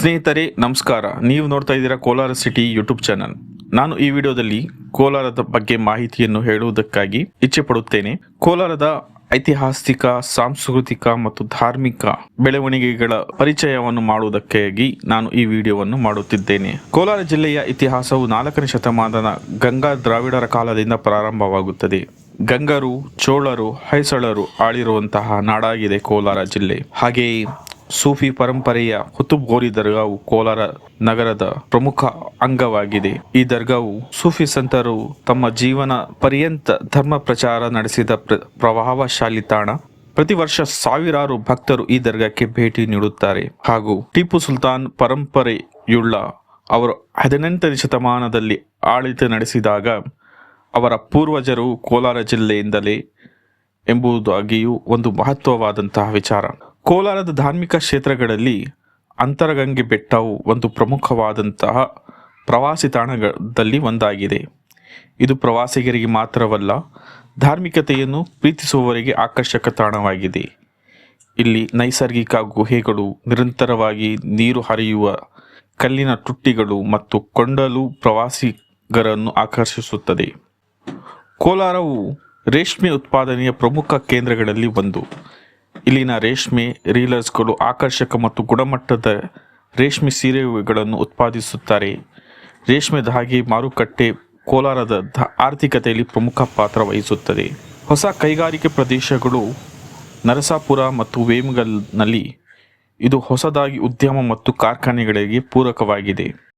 ಸ್ನೇಹಿತರೆ, ನಮಸ್ಕಾರ. ನೀವು ನೋಡ್ತಾ ಇದ್ದೀರಾ ಕೋಲಾರ ಸಿಟಿ ಯೂಟ್ಯೂಬ್ ಚಾನಲ್. ನಾನು ಈ ವಿಡಿಯೋದಲ್ಲಿ ಕೋಲಾರದ ಬಗ್ಗೆ ಮಾಹಿತಿಯನ್ನು ಹೇಳುವುದಕ್ಕಾಗಿ ಇಚ್ಛೆ ಪಡುತ್ತೇನೆ. ಕೋಲಾರದ ಐತಿಹಾಸಿಕ, ಸಾಂಸ್ಕೃತಿಕ ಮತ್ತು ಧಾರ್ಮಿಕ ಬೆಳವಣಿಗೆಗಳ ಪರಿಚಯವನ್ನು ಮಾಡುವುದಕ್ಕಾಗಿ ನಾನು ಈ ವಿಡಿಯೋವನ್ನು ಮಾಡುತ್ತಿದ್ದೇನೆ. ಕೋಲಾರ ಜಿಲ್ಲೆಯ ಇತಿಹಾಸವು ನಾಲ್ಕನೇ ಶತಮಾನದ ಗಂಗಾ ದ್ರಾವಿಡರ ಕಾಲದಿಂದ ಪ್ರಾರಂಭವಾಗುತ್ತದೆ. ಗಂಗರು, ಚೋಳರು ಹೈಸಳರು ಆಳಿರುವಂತಹ ನಾಡಾಗಿದೆ ಕೋಲಾರ ಜಿಲ್ಲೆ. ಹಾಗೆಯೇ ಸೂಫಿ ಪರಂಪರೆಯ ಹುತುಬೋರಿ ದರ್ಗಾವು ಕೋಲಾರ ನಗರದ ಪ್ರಮುಖ ಅಂಗವಾಗಿದೆ. ಈ ದರ್ಗಾವು ಸೂಫಿ ಸಂತರು ತಮ್ಮ ಜೀವನ ಪರ್ಯಂತ ಧರ್ಮ ಪ್ರಚಾರ ನಡೆಸಿದ ಪ್ರ- ಪ್ರಭಾವಶಾಲಿ ತಾಣ. ಪ್ರತಿ ವರ್ಷ ಸಾವಿರಾರು ಭಕ್ತರು ಈ ದರ್ಗಾಕ್ಕೆ ಭೇಟಿ ನೀಡುತ್ತಾರೆ. ಹಾಗೂ ಟಿಪ್ಪು ಸುಲ್ತಾನ್ ಪರಂಪರೆಯುಳ್ಳ ಅವರು ಹದಿನೆಂಟನೇ ಶತಮಾನದಲ್ಲಿ ಆಡಳಿತ ನಡೆಸಿದಾಗ ಅವರ ಪೂರ್ವಜರು ಕೋಲಾರ ಜಿಲ್ಲೆಯಿಂದಲೇ ಎಂಬುದಾಗಿಯೂ ಒಂದು ಮಹತ್ವವಾದಂತಹ ವಿಚಾರ. ಕೋಲಾರದ ಧಾರ್ಮಿಕ ಕ್ಷೇತ್ರಗಳಲ್ಲಿ ಅಂತರಗಂಗೆ ಬೆಟ್ಟವು ಒಂದು ಪ್ರಮುಖವಾದಂತಹ ಪ್ರವಾಸಿ ತಾಣದಲ್ಲಿ ಒಂದಾಗಿದೆ. ಇದು ಪ್ರವಾಸಿಗರಿಗೆ ಮಾತ್ರವಲ್ಲ, ಧಾರ್ಮಿಕತೆಯನ್ನು ಪ್ರೀತಿಸುವವರಿಗೆ ಆಕರ್ಷಕ ತಾಣವಾಗಿದೆ. ಇಲ್ಲಿ ನೈಸರ್ಗಿಕ ಗುಹೆಗಳು, ನಿರಂತರವಾಗಿ ನೀರು ಹರಿಯುವ ಕಲ್ಲಿನ ತುಟ್ಟಿಗಳು ಮತ್ತು ಕೊಂಡಲು ಪ್ರವಾಸಿಗರನ್ನು ಆಕರ್ಷಿಸುತ್ತದೆ. ಕೋಲಾರವು ರೇಷ್ಮೆ ಉತ್ಪಾದನೆಯ ಪ್ರಮುಖ ಕೇಂದ್ರಗಳಲ್ಲಿ ಒಂದು. ಇಲ್ಲಿನ ರೇಷ್ಮೆ ರೀಲರ್ಸ್ಗಳು ಆಕರ್ಷಕ ಮತ್ತು ಗುಣಮಟ್ಟದ ರೇಷ್ಮೆ ಸೀರೆಗಳನ್ನು ಉತ್ಪಾದಿಸುತ್ತಾರೆ. ರೇಷ್ಮೆ ಧಾಗೆ ಮಾರುಕಟ್ಟೆ ಕೋಲಾರದ ಆರ್ಥಿಕತೆಯಲ್ಲಿ ಪ್ರಮುಖ ಪಾತ್ರ ವಹಿಸುತ್ತದೆ. ಹೊಸ ಕೈಗಾರಿಕೆ ಪ್ರದೇಶಗಳು ನರಸಾಪುರ ಮತ್ತು ವೇಮಗಲ್ನಲ್ಲಿ ಇದು ಹೊಸದಾಗಿ ಉದ್ಯಮ ಮತ್ತು ಕಾರ್ಖಾನೆಗಳಿಗೆ ಪೂರಕವಾಗಿದೆ.